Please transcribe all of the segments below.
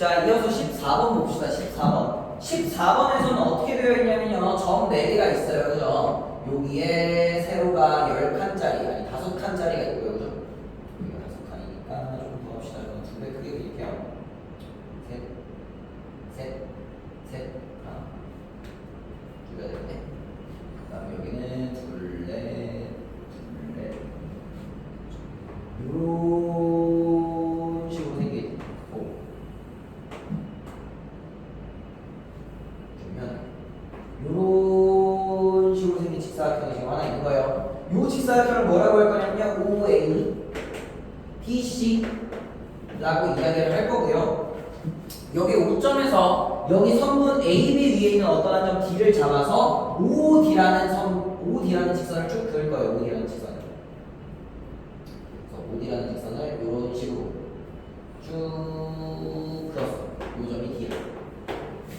자, 이어서 14번 봅시다. 14번. 14번에서는 어떻게 되어 있냐면요. 점 4개가 있어요. 그죠? 여기에 세로가 10칸짜리, 아니 5칸짜리가 있고요. 그죠? 여기가 5칸이니까 좀 더 합시다. 저는 두배 크게 그릴게요. 셋, 셋, 셋, 하나. 줄여야 되는데. 그 다음에 여기는 둘, 넷, 둘, 넷. 요런 식으로 생기고 그러면 요런 식으로 생긴 직사각형이 지금 하나 있는 거예요. 요 직사각형을 뭐라고 할 거냐면요. OA, BC 라고 이야기를 할 거고요. 여기 5점에서 여기 선분 AB 위에 있는 어떠한 점 D를 잡아서 OD라는 선, OD라는 직선을 쭉 그을 거예요. OD라는 직선을. 그래서 OD라는 직선을 이런 식으로 쭉 그렸어. 요 점이 D야.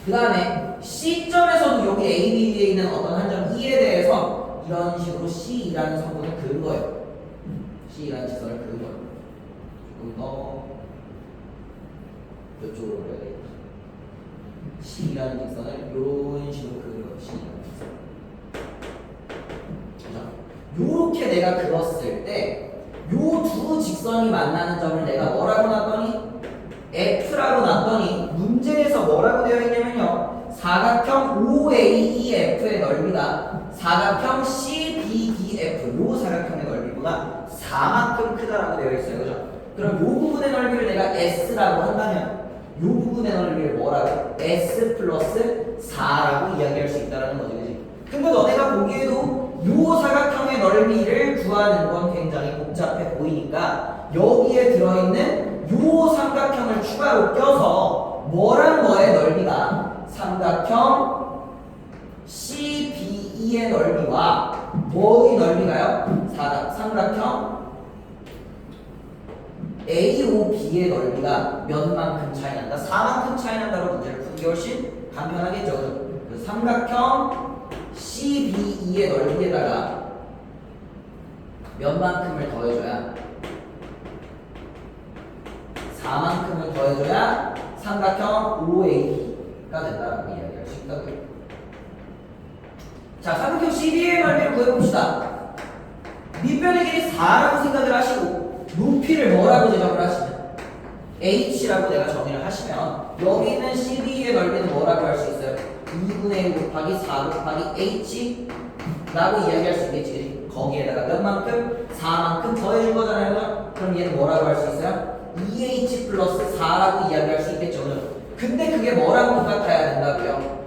그 다음에 C점에서도 여기 AB 위에 있는 어떤 한 점 E에 대해서 이런 식으로 C라는 성분을 그은 거예요. C라는 직선을 그은 거예요. 조금 더 이쪽으로 그려야 되겠다. C라는 직선을 이런 식으로 그은 거예요. C라는 직선. 요렇게 내가 그렸을 때 요 두 직선이 만나는 점을 내가 뭐라고 놨더니 F라고 놨더니 문제에서 뭐라고 되어 있냐면요 사각형 OAEF의 넓이가 사각형 CBDF 요 사각형의 넓이보다 4만큼 크다라고 되어 있어요 그죠? 그럼 요 부분의 넓이를 내가 S라고 한다면 요 부분의 넓이를 뭐라고? S 플러스 4라고 이야기할 수 있다는 거지? 근데 너네가 보기에도 요 사각형의 넓이를 구하는 건 굉장히 복잡해 보이니까 여기에 들어있는 요 삼각형을 추가로 껴서 뭐랑 뭐의 넓이가 삼각형 CBE의 넓이와 뭐의 넓이가요? 사각, 삼각형 AOB의 넓이가 몇 만큼 차이 난다? 4만큼 차이 난다로 문제를 푸기 훨씬 간편하겠죠. 그 삼각형 CBE의 넓이에다가 몇 만큼을 더해줘야 4만큼을 더해줘야 삼각형 OAB가 된다라고 이야기할 수 있다고요. 자, 삼각형 CB의 넓이를 구해봅시다. 밑변의 길이 4라고 생각을 하시고 높이를 뭐라고 지정을 하시면 h라고 내가 정의를 하시면 여기 있는 CB의 넓이는 뭐라고 할 수 있어요? 2분의 1 곱하기 4 곱하기 h 라고 이야기할 수 있겠지 거기에다가 몇만큼? 4만큼 더해준 거잖아요 그럼 얘는 뭐라고 할 수 있어요? 2h 플러스 4라고 이야기할 수 있겠죠? 근데 그게 뭐랑 똑같아야 된다고요?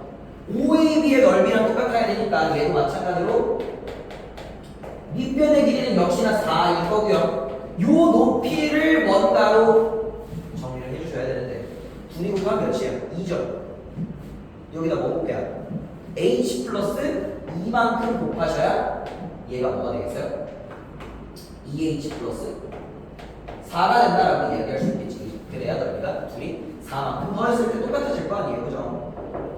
OAB의 넓이랑 똑같아야 되니까 얘도 마찬가지로 밑변의 길이는 역시나 4일 거고요. 요 높이를 뭔가로 정리를 해주셔야 되는데 2이 곱하면 몇이에요? 2죠. 여기다 뭐 곱해야? h 플러스 2만큼 곱하셔야 얘가 뭐가 되겠어요? 2h 플러스 4가 된다라고 이야기할 수 있겠지. 그래야 넓이가 둘이 4만큼 더했을 때 똑같아질 거 아니에요, 그죠?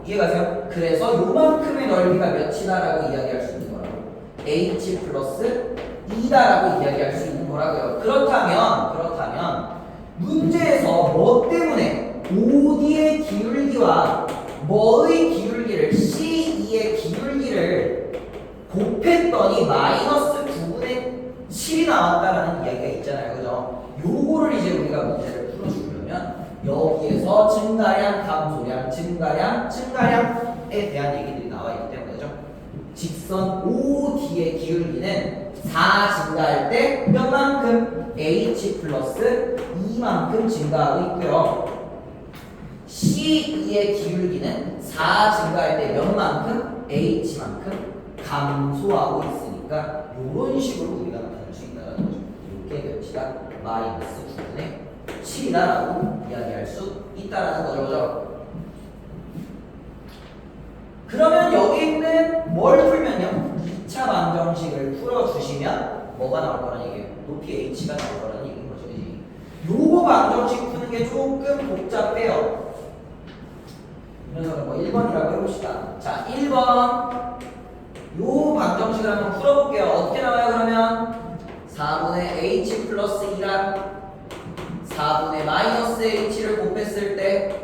이해가세요? 그래서 요만큼의 넓이가 몇이다라고 이야기할 수 있는 거라고. h 플러스 2다라고 이야기할 수 있는 거라고요. 그렇다면 그렇다면 문제에서 뭐 때문에 OD의 기울기와 뭐의 기울기를 C2의 기울기를 곱했더니 마이너스 9분의 7이 나왔다라는 이야기가 있잖아요. 그죠? 요거를 이제 우리가 문제를 풀어주려면 여기에서 증가량, 감소량, 증가량, 증가량에 대한 얘기들이 나와 있기 때문이죠. 직선 OD의 기울기는 4 증가할 때 몇만큼 H 플러스 2만큼 증가하고 있고요. C2의 기울기는 4 증가할 때 몇만큼 H만큼 감소하고 있으니까 이런 식으로 우리가 나타낼 수 있다는 거죠. 이렇게 몇이다? 마이너스 9분의 7이다라고 이야기할 수 있다라는 거죠. 그러면 여기 있는 뭘? 2차 방정식을 풀어주시면 뭐가 나올 거라는 얘기예요? 높이 h가 나올 거라는 얘기인 거죠. 요거 방정식 푸는 게 조금 복잡해요. 이 녀석은 뭐 1번이라고 해봅시다. 자, 1번. 요 방정식을 한번 풀어볼게요. 어떻게 나와요, 그러면? 4분의 h 플러스 2랑 4분의 마이너스 h를 곱했을 때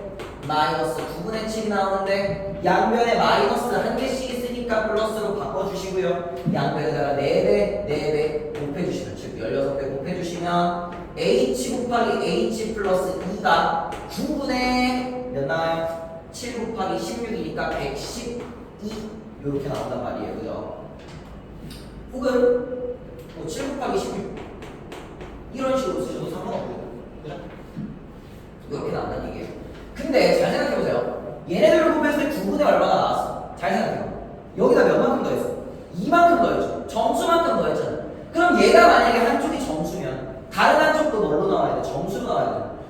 마이너스 9분의 7이 나오는데 양변에 마이너스 한 개씩 있으니까 플러스로 주시고요. 양변에다가 4배, 4배 곱해주시면 즉 16배 곱해주시면 h 곱하기 h 플러스 2가 9분의 몇 나와요? 7 곱하기 16이니까 112 이렇게 나온단 말이에요. 그죠? 혹은 뭐7 곱하기 16 이런 식으로 쓰셔도 상관없고요. 그죠? 이렇게 나온다는 얘기예요. 근데 잘 생각해보세요. 얘네들을 곱했을 때 9분의 얼마나 나왔어? 잘 생각해요. 여기다 몇만큼 더했어? 이만큼 더했죠. 점수만큼 더했잖아. 그럼 얘가 만약에 한쪽이 점수면 다른 한쪽도 뭘로 나와야 돼?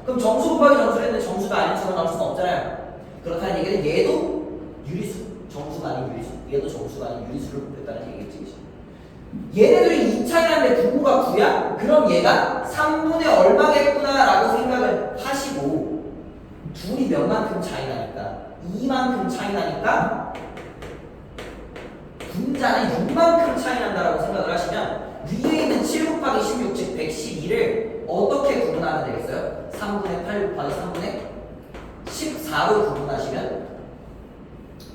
그럼 점수 곱하기 점수를 했는데 점수가 아닌 식으로 나올 수는 없잖아요. 그렇다는 얘기는 얘도 유리수, 점수가 아닌 유리수, 얘도 점수가 아닌 유리수를 곱했다는 얘기겠지. 그치? 얘네들이 2 차이 나는데 부호가 9야? 그럼 얘가 3분의 얼마겠구나라고 생각을 하시고 둘이 몇만큼 차이 나니까 2만큼 차이 나니까 분자는 6만큼 차이 난다라고 생각을 하시면 위에 있는 7 곱하기 16, 즉 112를 어떻게 구분하면 되겠어요? 3분의 8 곱하기 3분의 14로 구분하시면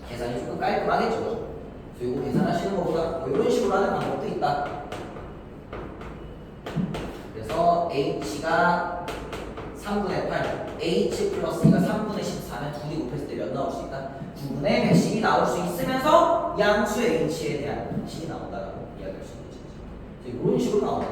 계산이 조금 깔끔하겠죠. 그래서 이거 계산하시는 것보다 뭐 이런 식으로 하는 방법도 있다. 그래서 h가 3분의 8, h 플러스 2가 3분의 14면 둘이 곱했을 때 몇 나올 수 있다? 9분의 110이 나올 수 있으면서 양수 h에 대한 식이 나온다라고 이야기할 수 있겠죠. 그래서 이런 식으로 나온다.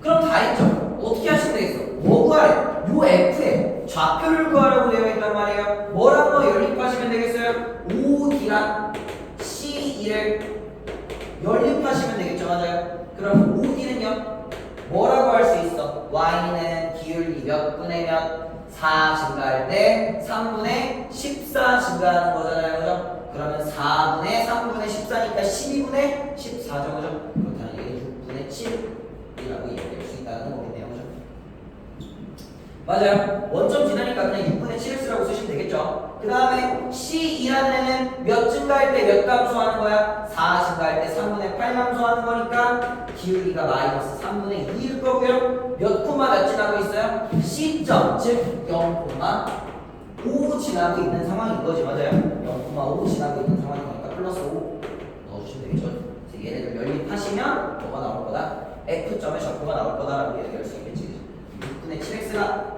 그럼 다 했죠? 어떻게 하시면 되겠어? 뭐 구하래? 요 f에 좌표를 구하라고 되어 있단 말이에요. 뭐라고 연립하시면 되겠어요? OD랑 C2를 연립하시면 되겠죠, 맞아요? 그럼 OD는요? 뭐라고 할 수 있어? Y는 기울기 몇 분의 몇? 4 증가할 때 3분의 14 증가하는 거잖아요, 그죠? 그러면 4분의 3분의 14니까 12분의 14죠, 그죠? 그렇다는 얘기는 6분의 7이라고 얘기할 수 있다는 거겠네요, 그죠? 맞아요. 원점 지나니까 그냥 6분의 7x라고 쓰시면 되겠죠. 그 다음에 C2라는 애는 몇 증가할 때 몇 감소하는 거야? 4 증가할 때 3분의 8 감소하는 거니까 기울기가 마이너스 3분의 2일 거고요. 몇 코마 몇 지나고 있어요? C점, 즉 0,5 지나고 있는 상황인 거지, 맞아요? 0,5 지나고 있는 상황이니까 플러스 5 넣어주시면 되겠죠. 그래서 얘네들 연립하시면 뭐가 나올 거다? F점의 좌표가 나올 거다라고 얘기할 수 있겠지. 6분의 7x가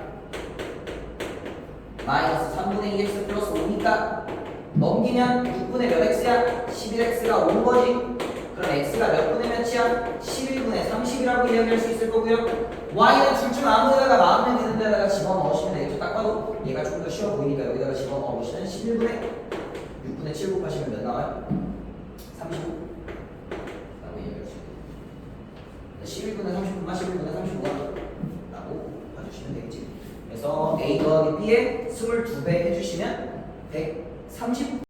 마이너스 3분의 2x 플러스 5니까 넘기면 6분의 몇 x야? 11x가 5인 거지 그럼 x가 몇 분의 몇이야? 11분의 30이라고 이야기할 수 있을 거고요 y는 둘중 아무 데다가 마음에 드는 데다가 집어넣으시면 되겠죠 딱 봐도 얘가 좀더 쉬워 보이니까 여기다가 집어넣으시면 11분의 6분의 7 곱하시면 몇 나와요? 35 라고 이야기할 수 있어요 11분의 39만 11분의 35가 라고 봐주시면 되겠지. 그래서 A 더하기 B에 22배 해주시면 130